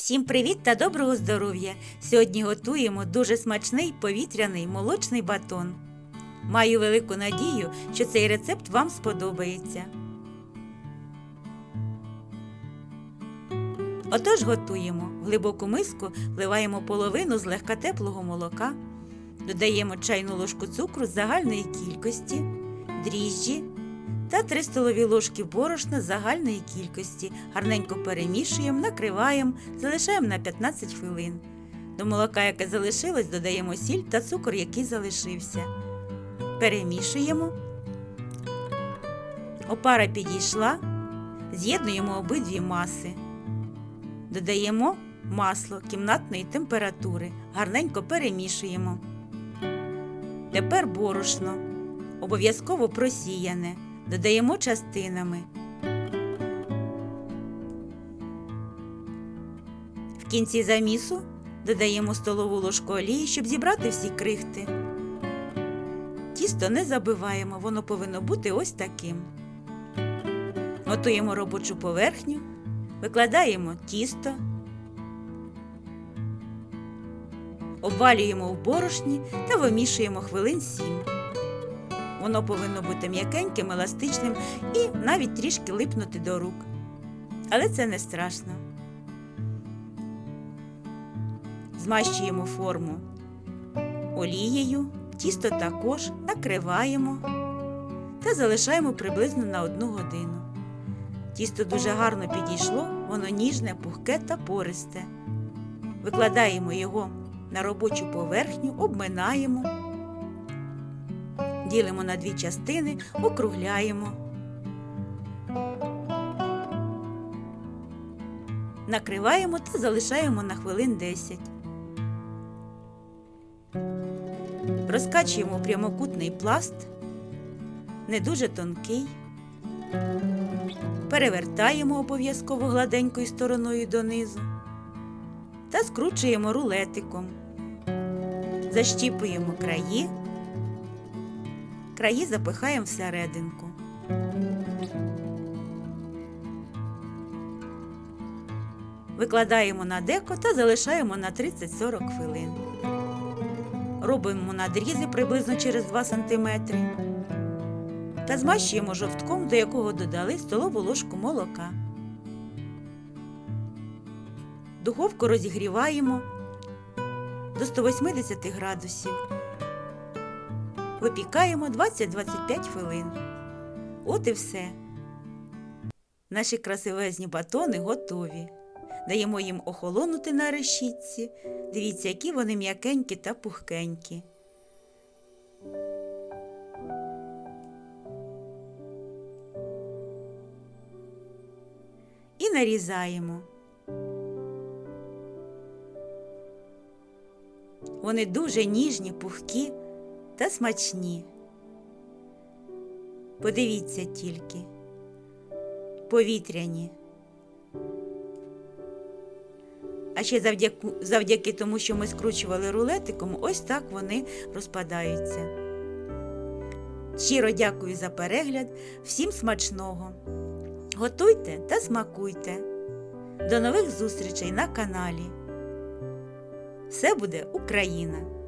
Всім привіт та доброго здоров'я! Сьогодні готуємо дуже смачний повітряний молочний батон. Маю велику надію, що цей рецепт вам сподобається. Отож готуємо. В глибоку миску вливаємо половину злегка теплого молока, додаємо чайну ложку цукру з загальної кількості, дріжджі та 3 столові ложки борошна загальної кількості. Гарненько перемішуємо, накриваємо, залишаємо на 15 хвилин. До молока, яке залишилось, додаємо сіль та цукор, який залишився. Перемішуємо. Опара підійшла. З'єднуємо обидві маси. Додаємо масло кімнатної температури. Гарненько перемішуємо. Тепер борошно. Обов'язково просіяне. Додаємо частинами. В кінці замісу додаємо столову ложку олії, щоб зібрати всі крихти. Тісто не забиваємо, воно повинно бути ось таким. Готуємо робочу поверхню, викладаємо тісто, обвалюємо в борошні та вимішуємо хвилин 7. Воно повинно бути м'якеньким, еластичним і навіть трішки липнути до рук. Але це не страшно. Змащуємо форму олією, тісто також накриваємо та залишаємо приблизно на одну годину. Тісто дуже гарно підійшло, воно ніжне, пухке та пористе. Викладаємо його на робочу поверхню, обминаємо ділимо на дві частини, округляємо. Накриваємо та залишаємо на хвилин 10. Розкачуємо прямокутний пласт, не дуже тонкий. Перевертаємо обов'язково гладенькою стороною донизу та скручуємо рулетиком. Защіпуємо краї краї запихаємо всерединку. Викладаємо на деко та залишаємо на 30-40 хвилин. Робимо надрізи приблизно через 2 см та змащуємо жовтком, до якого додали столову ложку молока. Духовку розігріваємо до 180 градусів. Випікаємо 20-25 хвилин. От і все. Наші красивезні батони готові. Даємо їм охолонути на решітці. Дивіться, які вони м'якенькі та пухкенькі. І нарізаємо. Вони дуже ніжні, пухкі та смачні. Подивіться тільки повітряні. А ще завдяки, завдяки тому, що ми скручували рулетиком, ось так вони розпадаються. Щиро дякую за перегляд, всім смачного. Готуйте та смакуйте. До нових зустрічей на каналі. Все буде Україна!